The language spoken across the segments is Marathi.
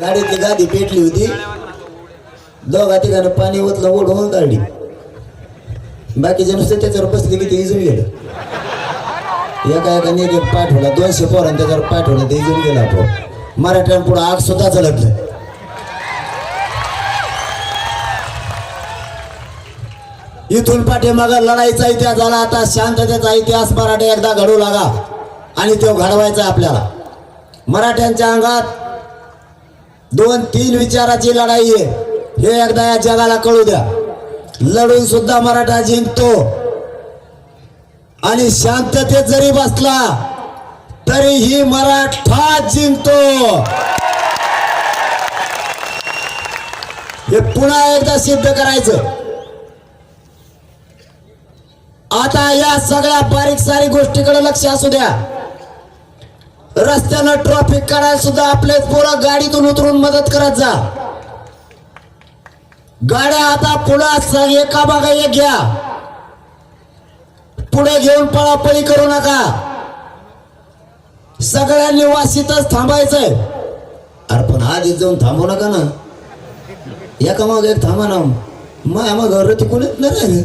गाडीची गादी पेटली होती. दोघा तिघानं पाणी ओतलं ओढवून काढली. बाकीचे नुसते त्याच्यावर बसले की ते इजून गेलं. एका एकाने एक एक पाठवला दोनशे पोरांनी त्याच्यावर पाठवलं ते इजून गेला आपण मराठ्यां पुढे आग सुद्धा चलटलं इथून पाठीमागं लढाईचा इतिहास झाला आता शांततेचा इतिहास मराठा एकदा घडू लागा. आणि तो घडवायचा आपल्याला. मराठ्यांच्या अंगात दोन तीन विचाराची लढाई आहे. हे एकदा या जगाला कळू द्या. लढून सुद्धा मराठा जिंकतो. आणि शांततेत जरी बसला तरीही मराठा जिंकतो. हे पुन्हा एकदा सिद्ध करायचं. आता या सगळ्या बारीक सारीक गोष्टीकडे लक्ष असू द्या. रस्त्यानं ट्रॉफिक काढायला सुद्धा आपले पोरं गाडीतून उतरून मदत करत जा. गाड्या आता पुढं एका बागा एक घ्या. पुढे घेऊन पळापळी करू नका. सगळ्यांनी वाशीतच थांबायचंय. अरे पण आधीच जाऊन थांबू नका ना. एका मग एक थांबा ना. माया मग रती कोणीच नाही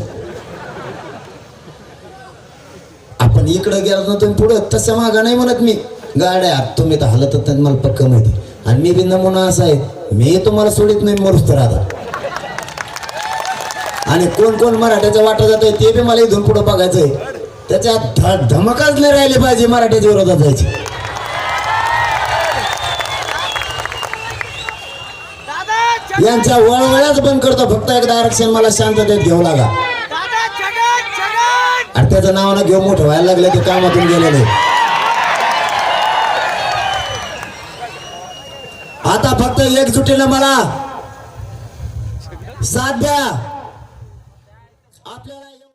आपण इकडं गेलो ना तुम्ही पुढं तसं मागा नाही म्हणत मी. गाड्या तुम्ही तर हलतच नाही मला पक्क माहिती. आणि मी बी नमुना असा आहे मी तुम्हाला सोडित नाही मरूस तर आता. आणि कोण कोण मराठ्याच्या वाटत जात ते बी मला इथून पुढं बघायचंय. त्याच्यात ध- धमकच नाही राहिली पाहिजे मराठ्याच्या विरोधात जायची. यांच्या वळवळ्याच बंद करतो फक्त एकदा आरक्षण मला शांततेत घेऊ लागा. आणि त्याचं नाव ना घेऊ मोठं व्हायला लागलं ते कामातून गेलेले. आता फक्त एकजुटीनं मला. साथ द्या. आपल्याला